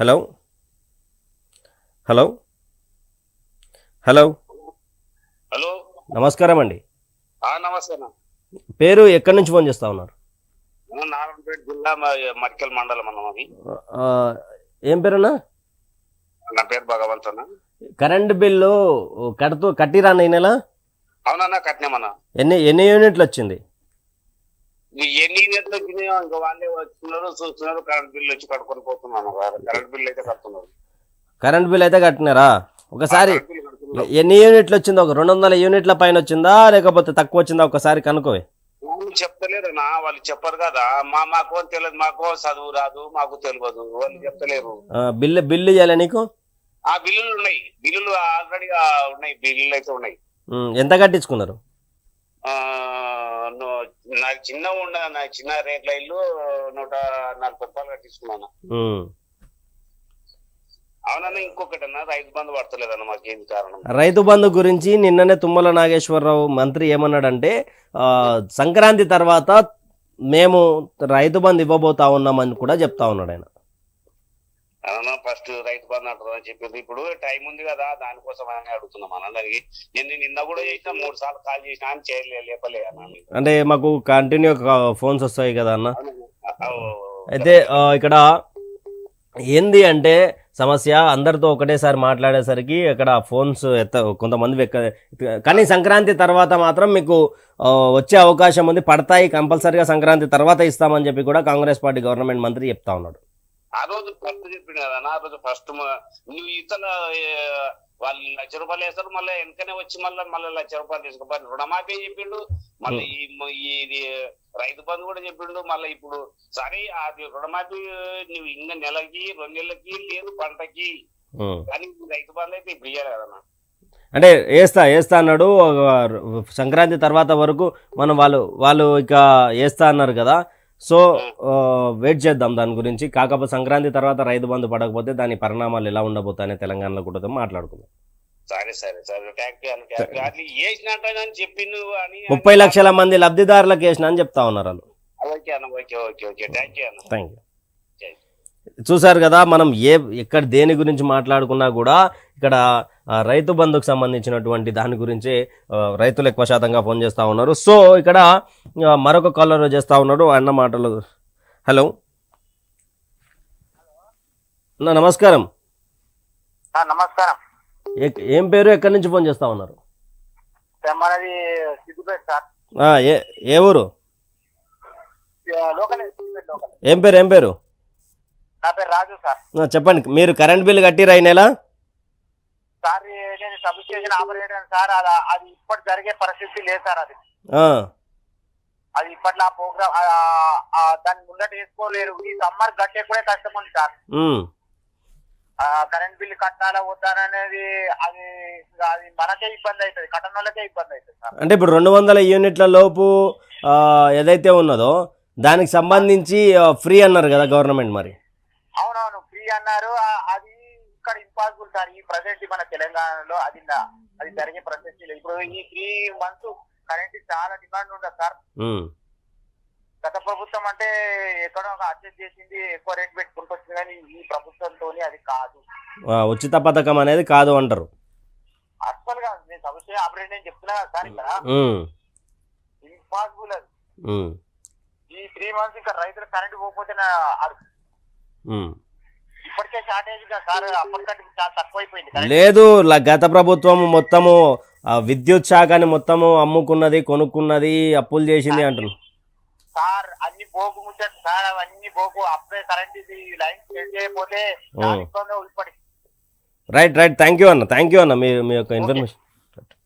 Hello? Hello? Hello? Hello? నమస్కారం అండి. అన్న. పేరు ఎక్కడి నుంచి ఫోన్ చేస్తా ఉన్నారు? నేను నారాయణపేట జిల్లా మ- మడికల్ మండలం అన్న మాది. ఆ, ఏం పేరున్నా? నా పేరు భగవంత్ అన్న. కరెంట్ బిల్లు కడుతూ కట్టిరా ఈ నెల? అవునన్నా కట్టినామన్న. ఎన్ని ఎన్ని యూనిట్లు వచ్చింది? ఎన్ని నెలలు వచ్చినాయో ఇంకా వాళ్ళే వస్తున్నారు చూస్తున్నారు కరెంట్ బిల్ వచ్చి కట్టుకొని పోతున్నాను కరెంట్ బిల్ అయితే కడుతున్నారు. కరెంట్ బిల్ అయితే కట్టినారా? ఒకసారి. ఎన్ని యూనిట్లు వచ్చిందో ఒక రెండు వందల యూనిట్ల పైన వచ్చిందా లేకపోతే తక్కువ వచ్చిందా? ఒకసారి కనుకోవే వాళ్ళు చెప్తలేరన్నా వాళ్ళు చెప్పరు కదా. మా మాకో తెలియదు మాకో చదువు రాదు మాకు తెలియదు. వాళ్ళు చెప్తలేరు. బిల్లు బిల్లు ఇవ్వాలి నీకు? ఆ బిల్లులు ఉన్నాయి. బిల్లులు ఆల్రెడీ ఉన్నాయి. బిల్లులు అయితే ఉన్నాయి. ఎంత కట్టించుకున్నారు? నాకు చిన్న ఉండ నా చిన్న రేట్ల ఇల్లు నూట నలభై రూపాయలు కట్టించుకున్నాను. ఉమ్. అవునన్నా ఇంకొకటి అన్న రైతు బంధు పడతలేదన్న మాకేం కారణం? రైతు బంధు గురించి నిన్ననే తుమ్మల నాగేశ్వరరావు మంత్రి ఏమన్నాడంటే ఆ, సంక్రాంతి తర్వాత మేము రైతు బంధు ఇవ్వబోతా ఉన్నామని కూడా చెప్తా ఉన్నాడు ఆయన. అవునా? ఫస్ట్ రైతు బంధు అంటారని చెప్పింది ఇప్పుడు టైం ఉంది కదా దానికోసం అని అడుగుతున్నాం అన్న దానికి నేను నిన్న కూడా చేసిన మూడు సార్లు కాల్ చేసిన అని చేయలే లేపలే అన్న అంటే మాకు కంటిన్యూ ఫోన్స్ వస్తాయి కదా అన్న. అయితే ఇక్కడ ఏంది అంటే సమస్య అందరితో ఒకటేసారి మాట్లాడేసరికి ఇక్కడ ఫోన్స్ ఎత్త కొంతమంది కానీ సంక్రాంతి తర్వాత మాత్రం మీకు వచ్చే అవకాశం ఉంది. పడతాయి కంపల్సరీగా సంక్రాంతి తర్వాత ఇస్తామని చెప్పి కూడా కాంగ్రెస్ పార్టీ గవర్నమెంట్ మంత్రి చెప్తా ఉన్నాడు. ఆ రోజు ఫస్ట్ చెప్పిండు కదా ఆ రోజు ఫస్ట్ నువ్వు ఇతల వాళ్ళు లక్ష రూపాయలు వేస్తారు మళ్ళీ వెనకనే వచ్చి మళ్ళీ మళ్ళీ లక్ష రూపాయలు తీసుకోపోయి రుణమాఫీ చెప్పిండు. మళ్ళీ ఇది రైతు బంధు కూడా చెప్పిండు. మళ్ళీ ఇప్పుడు సరే అది రుణమాఫీ నువ్వు ఇంకా నెలకి రెండు నెలలకి లేదు పంటకి. కానీ రైతు బంధు అయితే ఇప్పుడు ఇయ్యాలి కదన్నా అంటే వేస్తా వేస్తా అన్నాడు సంక్రాంతి తర్వాత వరకు మనం వాళ్ళు వాళ్ళు ఇక వేస్తా అన్నారు కదా సో వెయిట్ చేద్దాం దాని గురించి. కాకపోతే సంక్రాంతి తర్వాత రైతు బంధు పడకపోతే దాని పరిణామాలు ఎలా ఉండబోతాయని తెలంగాణలో కూడా మాట్లాడుకుందాం. సరే సరే ముప్పై లక్షల మంది లబ్ధిదారులకు వేసిన అని చెప్తా ఉన్నారు వాళ్ళు. Thank you. చూసారు కదా మనం ఏ ఎక్కడ దేని గురించి మాట్లాడుకున్నా కూడా ఇక్కడ రైతు బంధుకు సంబంధించినటువంటి దాని గురించి రైతులు ఎక్కువ శాతంగా ఫోన్ చేస్తూ ఉన్నారు. సో ఇక్కడ మరొక కాలర్ చేస్తూ ఉన్నాడు. అన్న మాటలు. హలో. అన్న, నమస్కారం. నమస్కారం. ఏ- పేరు? ఎక్కడి నుంచి ఫోన్ చేస్తూ ఉన్నారు? ఏ ఊరు? ఏం పేరు? ఏం పేరు? నా పేరు రాజు సార్. చెప్పండి. మీరు కరెంట్ బిల్ కట్టిరా ఈ నెల? సార్ నేను సబ్ స్టేషన్ ఆపరేటర్ సార్ అది అది ఇప్పటి జరిగే పరిస్థితి లేదు సార్ అది. అది ఇప్పట్లో ఆ ప్రోగ్రామ్ దాన్ని ముందట వేసుకోలేరు. ఈ సమ్మర్ గట్టే కూడా కష్టం ఉంది సార్. కరెంట్ బిల్ కట్టాలా వద్దాననేది అది అది మనకే ఇబ్బంది అవుతుంది. కట్టడం వాళ్ళకే ఇబ్బంది అవుతుంది సార్. అంటే ఇప్పుడు రెండు వందల యూనిట్ల లోపు ఏదైతే ఉన్నదో దానికి సంబంధించి ఫ్రీ అన్నారు కదా గవర్నమెంట్ మరి? అవునవును ఫ్రీ అన్నారు. అది ఇంపాసిబుల్ సార్ ఈ ప్రజెంట్ మన తెలంగాణలో అది అది జరిగే ప్రసక్తి లేదు ఇప్పుడు ఈ త్రీ మంత్స్ కరెంట్ చాలా డిమాండ్ ఉండదు సార్? గత ప్రభుత్వం అంటే ఎక్కడో ఒక అడ్జస్ట్ చేసింది ఎక్కువ రేట్ పెట్టుకుంటుంది కానీ ఈ ప్రభుత్వంతో అది కాదు. ఉచిత పథకం అనేది కాదు అంటారు. అస్సలు కాదు. నేను సమస్య ఆపరేట్ నేను చెప్తున్నా కదా సార్ ఇక్కడ. ఇంపాసిబుల్ అది. ఈ త్రీ మంత్స్ ఇంకా రైతులు కరెంట్ పోకపోతే నా షార్టేజ్గా చాలా తక్కువైపోయింది. లేదు గత ప్రభుత్వం మొత్తము విద్యుత్ శాఖని మొత్తము అమ్ముకున్నది కొనుక్కున్నది అప్పులు చేసింది అంటున్నారు. సార్ అన్ని బోకు ముచ్చట సార్ అవన్నీ బోకు అప్పుడే కరెంట్ ఇది లైన్ చేయకపోతే రైట్ రైట్ థ్యాంక్ యూ అన్న థ్యాంక్ యూ అన్న మీ మీ యొక్క ఇన్ఫర్మేషన్.